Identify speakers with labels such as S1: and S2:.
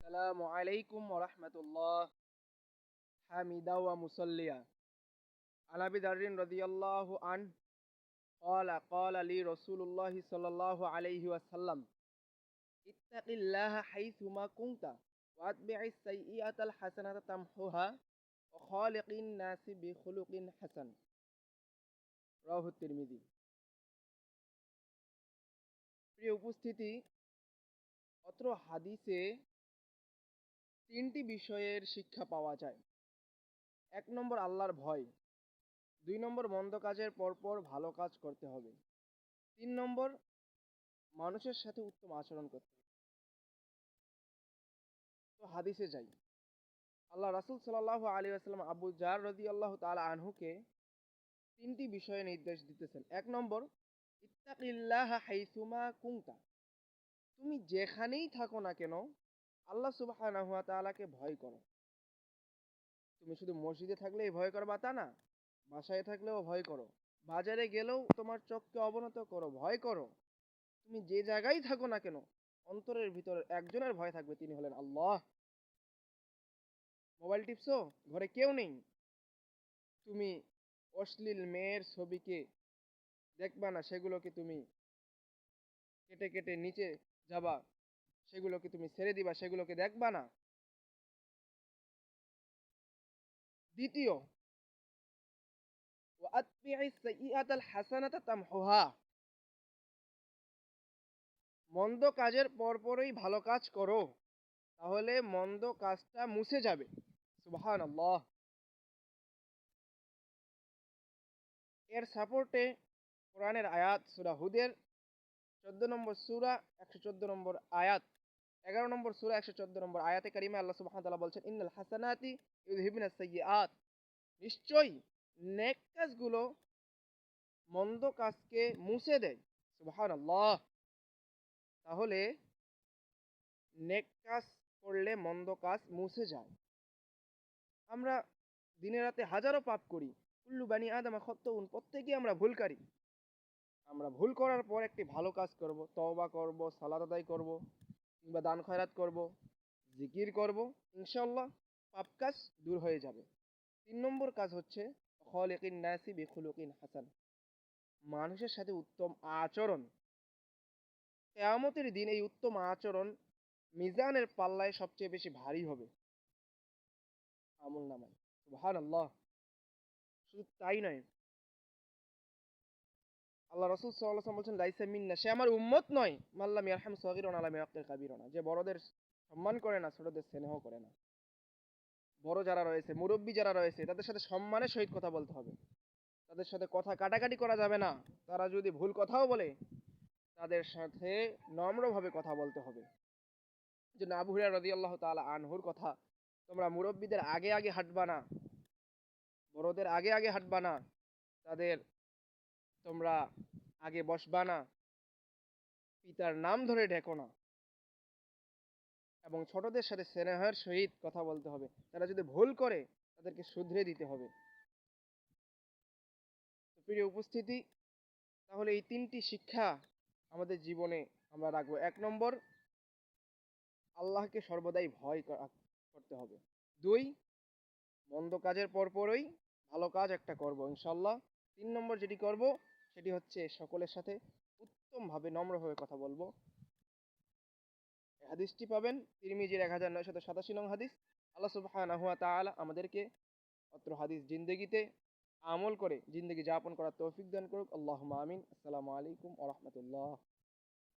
S1: السلام عليكم ورحمة الله حامدا ومصليا عن أبي ذر رضي الله عنه قال قال لي رسول الله صلى الله عليه وسلم اتق الله حيثما كنت واتبع السيئة الحسنة تمحوها وخالق الناس بخلق حسن রাহ তিরমিজি প্রিয় উপস্থিতি অত্র হাদিসে তিনটি বিষয়ের শিক্ষা পাওয়া যায়। এক নম্বর আল্লাহর ভয়, দুই নম্বর মন্দ কাজের পরপর ভালো কাজ করতে হবে, তিন নম্বর মানুষের সাথে উত্তম আচরণ করতে হবে। তো হাদিসে যাই। আল্লাহ রাসুল সাল্লাহ আলী আসসালাম আবু জার রদি আল্লাহ তালা আনহুকে তিনটি বিষয়ে নির্দেশ দিতেছেন। এক নম্বর, ইত্তাকিল্লাহ হাইসুমা কুংতা তুমি যেখানেই থাকো না কেন আল্লাহ সুবহানাহু ওয়া তাআলাকে ভয় করো। তুমি শুধু মসজিদে থাকলেই ভয় করবা তা না, বাসায় থাকলেও ভয় করো, বাজারে গেলেও তোমার চোখকে অবনত করো, ভয় করো। তুমি যে জায়গায় থাকো না কেন, অন্তরের ভিতরে একজনের ভয় থাকবে, তিনি হলেন আল্লাহ। মোবাইল টিপসো ঘরে কেউ নেই। তুমি অশ্লীল মেয়ের ছবিকে দেখবা না, সেগুলোকে তুমি কেটে কেটে নিচে যাবা। সেগুলোকে তুমি ছেড়ে দিবা, সেগুলোকে দেখবা না। দ্বিতীয় মন্দ কাজের পরপরই ভালো কাজ করো, তাহলে মন্দ কাজটা মুছে যাবে। এর সাপোর্টে কোরআনের আয়াত, সুরা হুদের চোদ্দ নম্বর সুরা, একশো চোদ্দ নম্বর আয়াত। এগারো নম্বর সুরা, একশো চোদ্দ নম্বর আয়াতে কারিমা আল্লাহ সুবহান তাআলা বলছেন, ইন্নাল হাসানাতি ইউযহিবুনা সাইয়্যাত নিশ্চয়ই নেক কাজগুলো মন্দ কাজকে মুছে দেয়। সুবহান আল্লাহ তাহলে নেক কাজ করলে মন্দ কাজ মুছে যায়। আমরা দিনে রাতে হাজারো পাপ করি। কুল্লু বানি আদামা খত্তউন প্রত্যেকেই আমরা ভুলকারী। আমরা ভুল করার পর একটি ভালো কাজ করব, তওবা করব সালাদ আদায় করব। কিংবা দান খয়রাত করব, জিকির করব ইনশাল্লাহ পাপ কাজ দূর হয়ে যাবে। তিন নম্বর কাজ হচ্ছে খলিকিন নাসি বিখুলুকিন হাসান। মানুষের সাথে উত্তম আচরণ। কেয়ামতের দিন এই উত্তম আচরণ মিজানের পাল্লায় সবচেয়ে বেশি ভারী হবে। আমল নামায়। সুবহান আল্লাহ শুধু তাই নয় আল্লাহ রসুল সাল্লাম বলছেন, লাইসা মিন্না। সে আমার উম্মত নয়। মাল্লাম ইয়ারহাম সগিরন আলাম ইয়াক্তের কাবিরনা। যে বড়দের সম্মান করে না, ছোটদের স্নেহ করে না। বড় যারা রয়েছে, মুরব্বী যারা রয়েছে, তাদের সাথে সম্মানের সহিত কথা বলতে হবে। তাদের সাথে কথা কাটাকাটি করা যাবে না। তারা যদি ভুল কথাও বলে, তাদের সাথে নম্রভাবে কথা বলতে হবে। যে আবু হুরায়রা আল্লাহ তাআলা আনহুর কথা, তোমরা মুরব্বীদের আগে আগে হাঁটবা না। বড়দের আগে আগে হাঁটবা না। তাদের তোমরা আগে বসবা না। পিতার নাম ধরে ডেকো না। এবং ছোটদের সাথে স্নেহের সহিত কথা বলতে হবে। তারা যদি ভুল করে, তাদেরকে শুধরে দিতে হবে। প্রিয় উপস্থিতি, তাহলে এই তিনটি শিক্ষা আমাদের জীবনে আমরা রাখব। এক নম্বর, আল্লাহকে সর্বদাই ভয় করতে হবে। দুই, মন্দ কাজের পরপরই ভালো কাজ একটা করব, ইনশাল্লাহ। তিন নম্বর যেটি করব সেটি হচ্ছে সকলের সাথে উত্তমভাবে নম্রভাবে কথা বলব। হাদিসটি পাবেন তিরমিজির এক হাজার নয়শত সাতাশি নং হাদিস। আল্লাহ সুবাহানাহুয়া তালা আমাদেরকে অত্র হাদিস জিন্দগিতে আমল করে জিন্দগি যাপন করার তৌফিক দান করুক। আল্লাহ আমিন। আসসালামু আলাইকুম আ রাহমাতুল্লাহ।